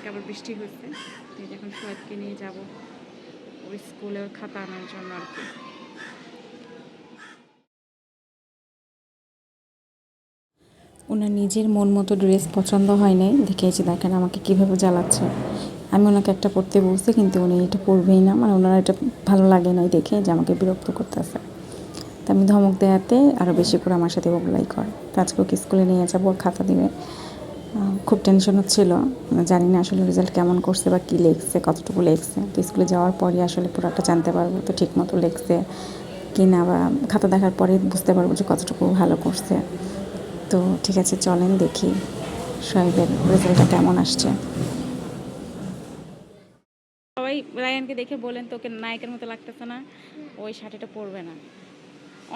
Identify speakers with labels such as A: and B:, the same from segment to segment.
A: কালকে আবার বৃষ্টি হয়েছে এখন সোয়েবকে নিয়ে যাব ওই স্কুলের খাতা আনার জন্য আর কি।
B: ওনার নিজের মন মতো ড্রেস পছন্দ হয় নাই, দেখে এই যে দেখেন আমাকে কীভাবে জ্বালাচ্ছে। আমি ওনাকে একটা পড়তে বলছি, কিন্তু উনি এটা পরবেই না মানে ওনার এটা ভালো লাগে নাই দেখে যে আমাকে বিরক্ত করতেছে। তা আমি ধমক দেওয়াতে আরও বেশি করে আমার সাথে বগলাই করে। তো আজকে ওকে স্কুলে নিয়ে যাব খাতা দিবে। খুব টেনশন হচ্ছিল জানি না আসলে রেজাল্ট কেমন করছে বা কী লিখছে, কতটুকু লিখছে। তো স্কুলে যাওয়ার পরই আসলে পুরোটা জানতে পারব তো ঠিক মতো লিখছে কি না বা খাতা দেখার পরে বুঝতে পারব যে কতটুকু ভালো করছে। তো ঠিক আছে, চলেন দেখি শোয়েবের রেজাল্টটা কেমন আসছে।
A: সবাই রায়ানকে দেখে বলেন, তোকে নায়কের মতো লাগতেছে না, ওই শাড়িটা পরবে না।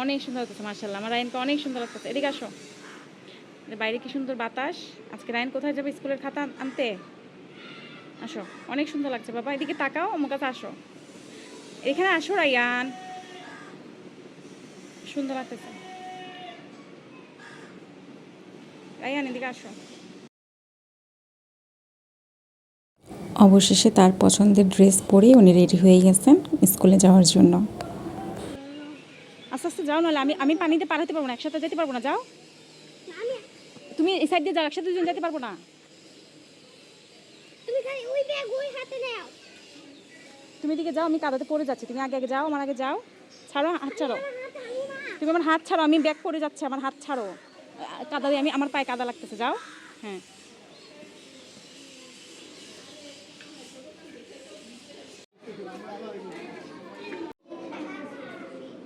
A: অনেক সুন্দর লাগতেছে মার্শাল্লাহ আমার রায়ানকে অনেক সুন্দর লাগতেছে। এদিকে আসো। বাইরে কি সুন্দর বাতাস? আজকে রায়ান কোথায় যাবে স্কুলের খাতা আনতে? আসো অনেক সুন্দর লাগছে বাবা এদিকে তাকাও আমার কাছে আসো। এখানে আসো রায়ান। সুন্দর লাগতেছে। রায়ান এদিকে আসো।
B: অবশেষে তার পছন্দের ড্রেস পরে উনি রেডি হয়ে গেছেন স্কুলে যাওয়ার জন্য।
A: আস্তে আস্তে যাও নাহলে আমি আমি পানিতে পার হতে পারব না একসাথে যেতে পারব না যাও। তুমি এই সাইড দিয়ে যাও একসাথে দুজন যেতে পারব না।
C: তুমি খালি ওই ব্যাগ ওই হাতে নাও।
A: তুমি এদিকে যাও আমি কাদাতে পড়ে যাচ্ছি। তুমি আগে আগে যাও আমার আগে যাও। ছাড়ো হাত ছাড়ো। তুমি আমার হাত ছাড়ো আমি ব্যাগ পড়ে যাচ্ছে আমার হাত ছাড়ো। কাদা দিয়ে আমি আমার পায়ে কাদা লাগতেছে যাও। হ্যাঁ।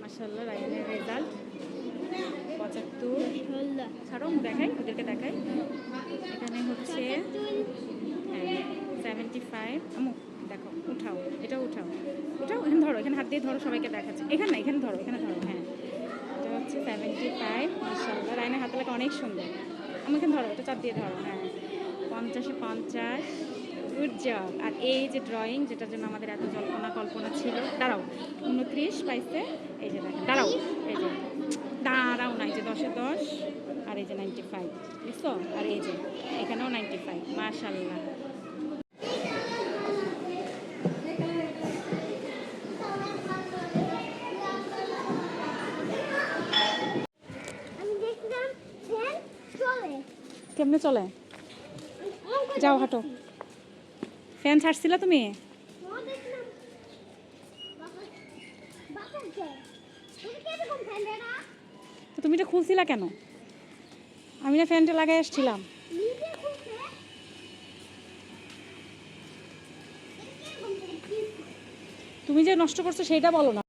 A: মাশাআল্লাহ রায়ানের রেজাল্ট পঁচাত্তর। ছাড়ো দেখাই, ওদেরকে দেখাই। এখানে হচ্ছে হ্যাঁ সেভেন্টি ফাইভ আমু, দেখো, উঠাও এটা উঠাও। উঠাও এখানে ধরো, এখানে হাত দিয়ে ধরো, সবাইকে দেখাচ্ছে। এখানে না, এখানে ধরো এখানে ধরো হ্যাঁ। এটা হচ্ছে সেভেন্টি ফাইভ মাসাল্লাহ রায়নের হাতে অনেক সুন্দর। আমি, এখানে ধরো এটা চাপ দিয়ে ধরো হ্যাঁ। পঞ্চাশে পঞ্চাশ। গুড জব আর এই যে ড্রয়িং যেটার জন্য আমাদের এত জল্পনা কল্পনা ছিল দাঁড়াও উনত্রিশ পাইছে এই যে দেখেন দাঁড়াও এই যে দাঁড়াও না এই যে দশে দশ আর এই যে নাইনটি ফাইভ বুঝছ আর এই যে এখানেও নাইনটি ফাইভ
C: দেখলাম
A: কেমনে চলে? যাও হাঁটো। ফ্যান ছাড়ছিল তুমি?
C: তুমি
A: এটা খুলছিলা কেন? আমি না ফ্যানটা লাগাই
C: ফ্যান
A: তুমি যে নষ্ট করছ সেইটা বলো না।